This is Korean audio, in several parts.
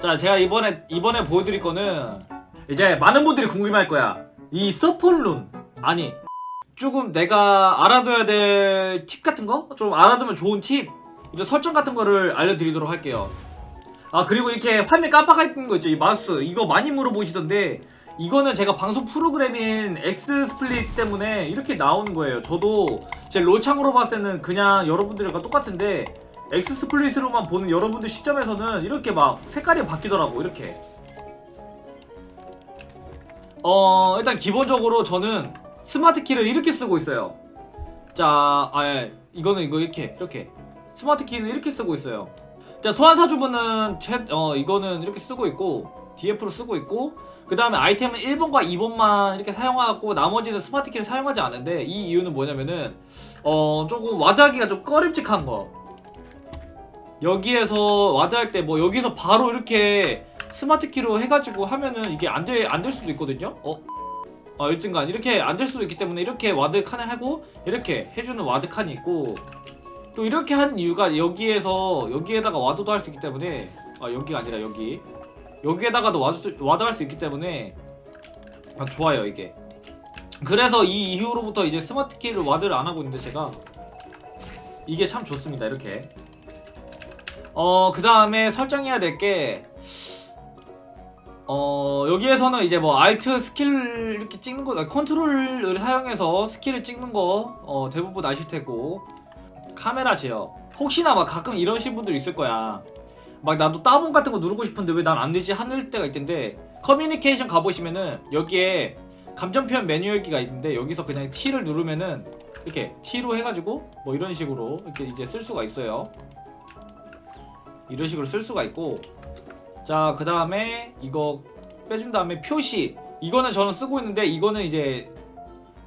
자 제가 이번에 이번에 보여드릴 거는 이제 많은 분들이 궁금해할 거야. 이 서폰룬. 아니 조금 내가 알아둬야 될 팁 같은 거? 좀 알아두면 좋은 팁? 이런 설정 같은 거를 알려드리도록 할게요. 아 그리고 이렇게 화면 깜빡 있는 거 있죠? 이 마우스. 이거 많이 물어보시던데 이거는 제가 방송 프로그램인 엑스 스플릿 때문에 이렇게 나오는 거예요. 저도 제 롤창으로 봤을 때는 그냥 여러분들과 똑같은데 엑스 스플릿으로만 보는 여러분들 시점에서는 이렇게 막 색깔이 바뀌더라고 이렇게. 어 일단 기본적으로 저는 스마트 키를 이렇게 쓰고 있어요. 자 아예 이거는 이거 이렇게 이렇게. 스마트 키는 이렇게 쓰고 있어요. 자 소환사주분은 채, 어 이거는 이렇게 쓰고 있고 DF로 쓰고 있고 그 다음에 아이템은 1번과 2번만 이렇게 사용하고 나머지는 스마트 키를 사용하지 않는데 이 이유는 뭐냐면은 어 조금 와드하기가 좀 꺼림칙한 거 여기에서 와드할 때 뭐 여기서 바로 이렇게 스마트 키로 해가지고 하면은 이게 안 될 안 될 수도 있거든요? 어? 어 여튼간 이렇게 안 될 수도 있기 때문에 이렇게 와드 칸을 하고 이렇게 해주는 와드 칸이 있고 또 이렇게 한 이유가 여기에서 여기에다가 와드도 할 수 있기 때문에 아 여기가 아니라 여기. 여기에다가도 와드 와드 할 수 있기 때문에 아, 좋아요 이게. 그래서 이 이후로부터 이제 스마트 키를 와드를 안 하고 있는데 제가 이게 참 좋습니다 이렇게 어 그 다음에 설정해야 될 게 어 여기에서는 이제 뭐 알트 스킬 이렇게 찍는 거 컨트롤을 사용해서 스킬을 찍는 거 어, 대부분 아실 테고. 카메라 제어. 혹시나 막 가끔 이러신 분들 있을 거야. 막 나도 따봉 같은 거 누르고 싶은데 왜 난 안 되지 하는 때가 있던데 커뮤니케이션 가보시면은 여기에 감정 표현 매뉴얼기가 있는데 여기서 그냥 T를 누르면은 이렇게 T로 해가지고 뭐 이런 식으로 이렇게 이제 쓸 수가 있어요 이런 식으로 쓸 수가 있고. 자 그 다음에 이거 빼준 다음에 표시. 이거는 저는 쓰고 있는데 이거는 이제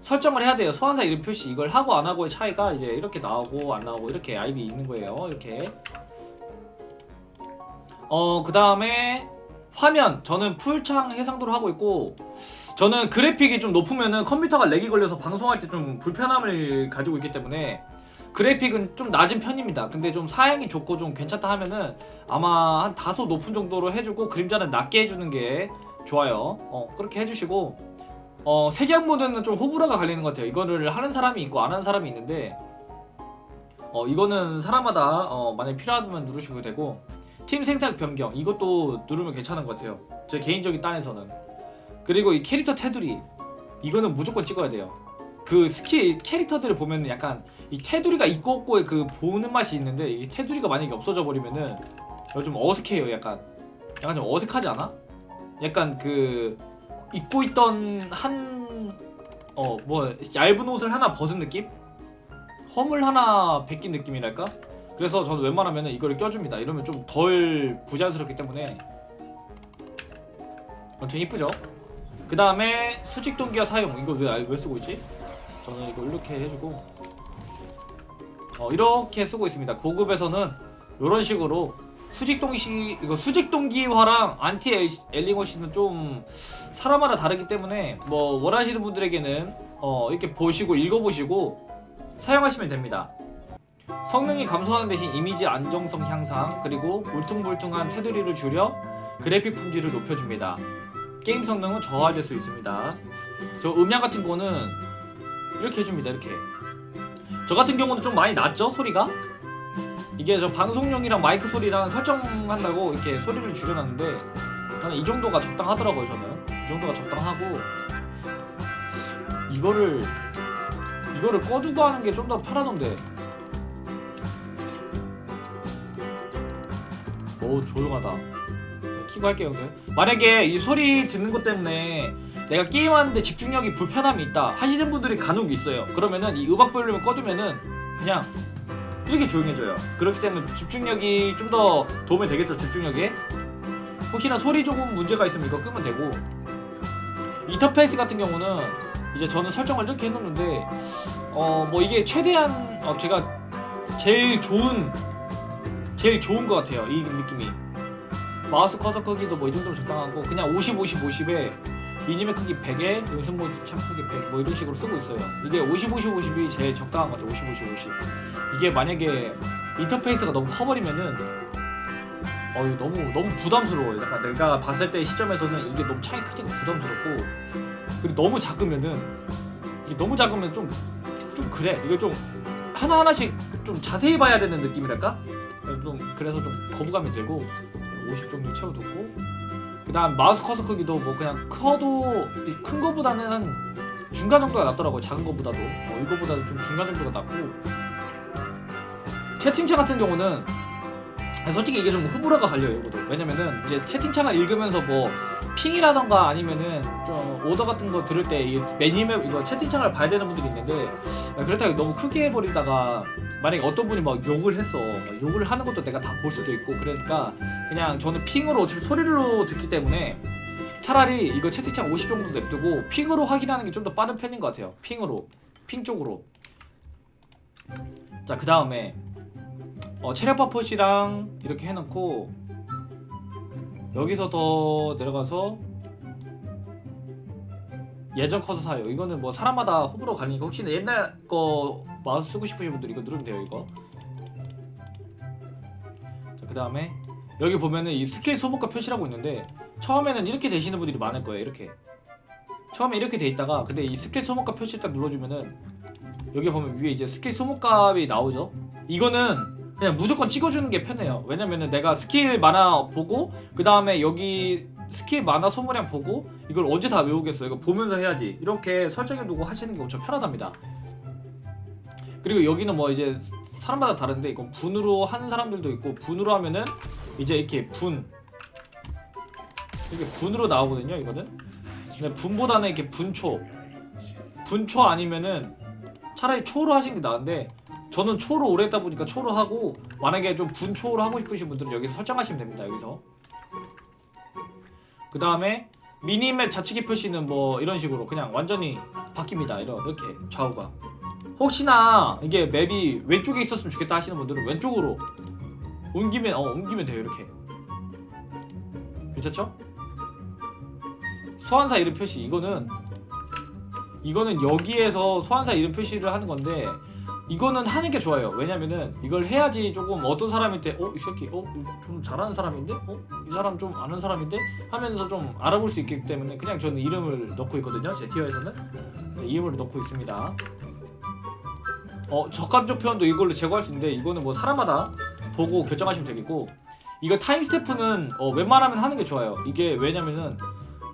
설정을 해야 돼요. 소환사 이름 표시. 이걸 하고 안 하고의 차이가 이제 이렇게 나오고 안 나오고 이렇게 아이디 있는 거예요. 이렇게. 어 그 다음에 화면. 저는 풀창 해상도로 하고 있고 저는 그래픽이 좀 높으면은 컴퓨터가 렉이 걸려서 방송할 때 좀 불편함을 가지고 있기 때문에 그래픽은 좀 낮은 편입니다. 근데 좀 사양이 좋고 좀 괜찮다 하면은 아마 한 다소 높은 정도로 해주고 그림자는 낮게 해주는 게 좋아요. 어 그렇게 해주시고 어 색양 모드는 좀 호불호가 갈리는 것 같아요. 이거를 하는 사람이 있고 안 하는 사람이 있는데 어 이거는 사람마다 어 만약 에 필요하면 누르시면 되고 팀 생산 변경 이것도 누르면 괜찮은 것 같아요. 제 개인적인 딴에서는 그리고 이 캐릭터 테두리 이거는 무조건 찍어야 돼요. 그 스킬 캐릭터들을 보면 약간 이 테두리가 있고 없고의 그 보는 맛이 있는데 이 테두리가 만약에 없어져 버리면은 좀 어색해요. 약간 약간 좀 어색하지 않아? 약간 그 입고 있던 한 어 뭐 얇은 옷을 하나 벗은 느낌? 허물 하나 벗긴 느낌이랄까? 그래서 저는 웬만하면 이거를 껴줍니다. 이러면 좀 덜 부자연스럽기 때문에 엄청 이쁘죠? 그 다음에 수직 동기화 사용 이거 왜, 왜 쓰고 있지? 저는 이거 이렇게 해주고 어, 이렇게 쓰고 있습니다. 고급에서는 이런 식으로 수직 동시 이거 수직 동기화랑 안티 엘- 엘링워시는 좀 사람마다 다르기 때문에 뭐 원하시는 분들에게는 어, 이렇게 보시고 읽어보시고 사용하시면 됩니다. 성능이 감소하는 대신 이미지 안정성 향상 그리고 울퉁불퉁한 테두리를 줄여 그래픽 품질을 높여줍니다. 게임 성능은 저하될 수 있습니다. 저 음량 같은 거는 이렇게 해줍니다. 이렇게. 저 같은 경우는 좀 많이 낮죠 소리가? 이게 저 방송용이랑 마이크 소리랑 설정한다고 이렇게 소리를 줄여놨는데 저는 이 정도가 적당하더라고요 저는 이 정도가 적당하고 이거를 이거를 꺼두고 하는 게 좀 더 편하던데 오 조용하다 키고 할게요 형들 만약에 이 소리 듣는 것 때문에 내가 게임하는데 집중력이 불편함이 있다 하시는 분들이 간혹 있어요. 그러면은 이 음악 볼륨을 꺼두면은 그냥 이렇게 조용해져요. 그렇기 때문에 집중력이 좀 더 도움이 되겠죠 집중력에? 혹시나 소리 조금 문제가 있으면 이거 끄면 되고. 인터페이스 같은 경우는 이제 저는 설정을 이렇게 해놓는데 어 뭐 이게 최대한 어 제가 제일 좋은 제일 좋은 것 같아요 이 느낌이. 마우스 커서 크기도 뭐 이 정도면 적당하고 그냥 50 50 50에 미니맵 크기 100에 연습 모드 참 크기 100 뭐 이런 식으로 쓰고 있어요 이게 50 50 50이 제일 적당한 것 같아요 50 50 50 이게 만약에 인터페이스가 너무 커버리면은 어 이거 너무 너무 부담스러워요. 약간 내가 봤을 때 시점에서는 이게 너무 차이 크지가 부담스럽고 그리고 너무 작으면은 이게 너무 작으면 좀 좀 그래. 이거 좀 하나 하나씩 좀 자세히 봐야 되는 느낌이랄까? 좀 그래서 좀 거부감이 들고 50 정도 채워두고 그다음 마우스 커서 크기도 뭐 그냥 커도 이큰 거보다는 한 중간 정도가 낫더라고요. 작은 거보다도 어, 이거보다도 좀 중간 정도가 낫고 채팅창 같은 경우는 솔직히 이게 좀 호불호가 갈려요 이것도. 왜냐면은 이제 채팅창을 읽으면서 뭐 핑이라던가 아니면은 좀 오더 같은 거 들을 때 이게 매니맵 이거 채팅창을 봐야 되는 분들이 있는데 그렇다고 너무 크게 해버리다가 만약에 어떤 분이 막 욕을 했어 막 욕을 하는 것도 내가 다 볼 수도 있고 그러니까 그냥 저는 핑으로 어차피 소리로 듣기 때문에 차라리 이거 채팅창 50 정도 냅두고 핑으로 확인하는 게 좀 더 빠른 편인 것 같아요. 핑으로. 핑 쪽으로. 자 그 다음에 어, 체력 바포시랑 이렇게 해놓고 여기서 더 내려가서 예전 커서 사요. 이거는 뭐 사람마다 호불호 갈리니까 혹시 나 옛날 거 마우스 쓰고 싶으신 분들 이거 누르면 돼요. 이거. 자, 그 다음에 여기 보면은 이 스킬 소모가 표시라고 있는데 처음에는 이렇게 되시는 분들이 많을 거예요. 이렇게. 처음에 이렇게 돼 있다가 근데 이 스킬 소모가 표시 딱 눌러주면은 여기 보면 위에 이제 스킬 소모값이 나오죠. 이거는 그냥 무조건 찍어주는 게 편해요. 왜냐면은 내가 스킬 만화 보고 그 다음에 여기 스킬 만화 소모량 보고 이걸 언제 다 외우겠어? 이거 보면서 해야지. 이렇게 설정해두고 하시는 게 엄청 편하답니다. 그리고 여기는 뭐 이제 사람마다 다른데 이건 분으로 하는 사람들도 있고 분으로 하면은 이제 이렇게 분 이렇게 분으로 나오거든요. 이거는 근데 분보다는 이렇게 분초 분초 아니면은 차라리 초로 하시는 게 나은데 저는 초로 오래 했다 보니까 초로 하고 만약에 좀 분초로 하고 싶으신 분들은 여기서 설정하시면 됩니다 여기서. 그 다음에 미니맵 좌측의 표시는 뭐 이런 식으로 그냥 완전히 바뀝니다 이렇게 좌우가. 혹시나 이게 맵이 왼쪽에 있었으면 좋겠다 하시는 분들은 왼쪽으로 옮기면 어 옮기면 돼요 이렇게. 괜찮죠? 소환사 이름 표시. 이거는 이거는 여기에서 소환사 이름 표시를 하는 건데 이거는 하는 게 좋아요. 왜냐면은 이걸 해야지 조금 어떤 사람한테 어 이 새끼 어좀 잘하는 사람인데 어이 사람 좀 아는 사람인데 하면서 좀 알아볼 수 있기 때문에 그냥 저는 이름을 넣고 있거든요. 제 티어에서는 이름을 넣고 있습니다. 어 적감적 표현도 이걸로 제거할 수 있는데 이거는 뭐 사람마다 보고 결정하시면 되겠고 이거 타임 스태프는 어, 웬만하면 하는 게 좋아요. 이게 왜냐면은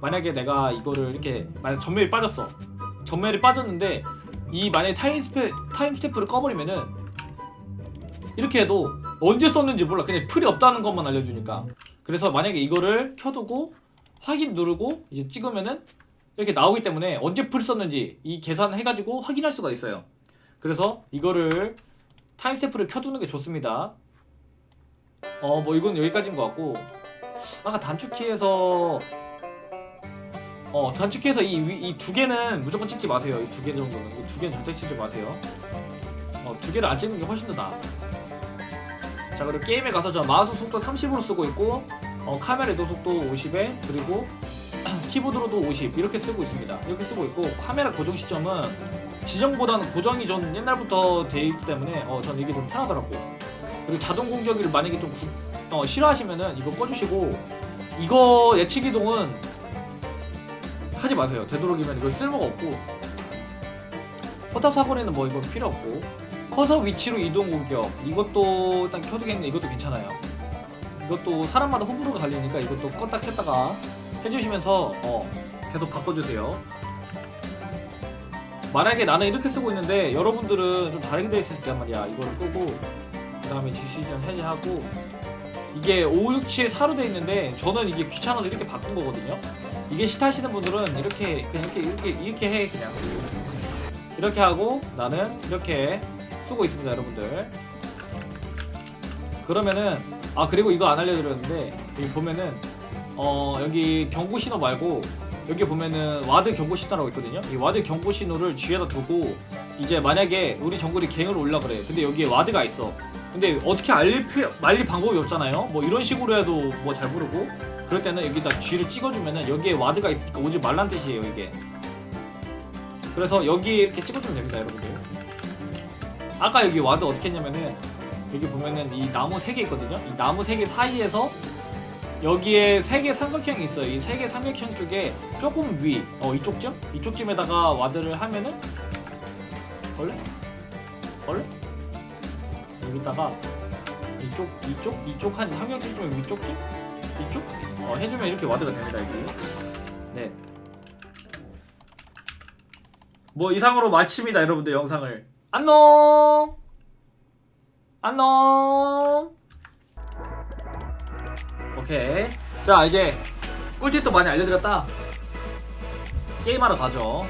만약에 내가 이거를 이렇게 만약 전멸이 빠졌어 전멸이 빠졌는데 이 만약에 타임 스페 타임 스태프를 꺼버리면은 이렇게 해도 언제 썼는지 몰라. 그냥 풀이 없다는 것만 알려주니까. 그래서 만약에 이거를 켜두고 확인 누르고 이제 찍으면은 이렇게 나오기 때문에 언제 풀 썼는지 이 계산해가지고 확인할 수가 있어요. 그래서 이거를 타임 스태프를 켜두는 게 좋습니다. 어 뭐 이건 여기까지인 것 같고. 아까 단축키에서 어 단축키에서 이이두 개는 무조건 찍지 마세요. 이 두 개 정도는 이 두 개는 절대 찍지 마세요. 어두 개를 안 찍는 게 훨씬 더 나아. 자 그리고 게임에 가서 저 마우스 속도 30으로 쓰고 있고 어, 카메라 이동 속도 50에 그리고 키보드로도 50 이렇게 쓰고 있습니다. 이렇게 쓰고 있고 카메라 고정 시점은 지정보다는 고정이 전 옛날부터 돼 있기 때문에 어, 전 이게 좀 편하더라고. 그리고 자동 공격을 만약에 좀 구- 어, 싫어하시면은 이거 꺼주시고 이거 예측 이동은 하지 마세요. 되도록이면 이거 쓸모가 없고 포탑 사거리는 뭐 이거 필요 없고 커서 위치로 이동 공격 이것도 일단 켜두겠는데 이것도 괜찮아요. 이것도 사람마다 호불호가 갈리니까 이것도 껐다 켰다가 해주시면서 어, 계속 바꿔주세요. 만약에 나는 이렇게 쓰고 있는데 여러분들은 좀 다르게 되어 있을 때 말이야 이거를 끄고 그 다음에 디시전 해제하고 이게 5, 6, 7, 4로 되어 있는데 저는 이게 귀찮아서 이렇게 바꾼 거거든요. 이게 싫다하시는 분들은 이렇게 그냥 이렇게 이렇게 이렇게 해 그냥. 이렇게 하고 나는 이렇게 쓰고 있습니다 여러분들. 그러면은 아 그리고 이거 안 알려드렸는데 여기 보면은 어 여기 경고 신호 말고 여기 보면은 와드 경고 신호라고 있거든요. 이 와드 경고 신호를 G에다 두고 이제 만약에 우리 정글이 갱을 올라 그래. 근데 여기에 와드가 있어. 근데 어떻게 알릴 피, 말릴 방법이 없잖아요. 뭐 이런 식으로 해도 뭐 잘 모르고 그럴 때는 여기다 G를 찍어주면은 여기에 와드가 있으니까 오지 말란 뜻이에요 이게 그래서 여기 이렇게 찍어주면 됩니다 여러분들 아까 여기 와드 어떻게 했냐면은 여기 보면은 이 나무 세개 있거든요 이 나무 세개 사이에서 여기에 세개 삼각형이 있어요. 이세개 삼각형 쪽에 조금 위, 어 이쪽쯤? 이쪽쯤에다가 와드를 하면은 원래? 원래? 여기다가 이쪽, 이쪽, 이쪽 한 삼각형 좀 위쪽 쯤? 이쪽? 어 해주면 이렇게 와드가 됩니다 여기. 네. 뭐 이상으로 마칩니다 여러분들 영상을. 안녕. 안녕. 오케이. 자 이제 꿀팁도 많이 알려드렸다. 게임하러 가죠.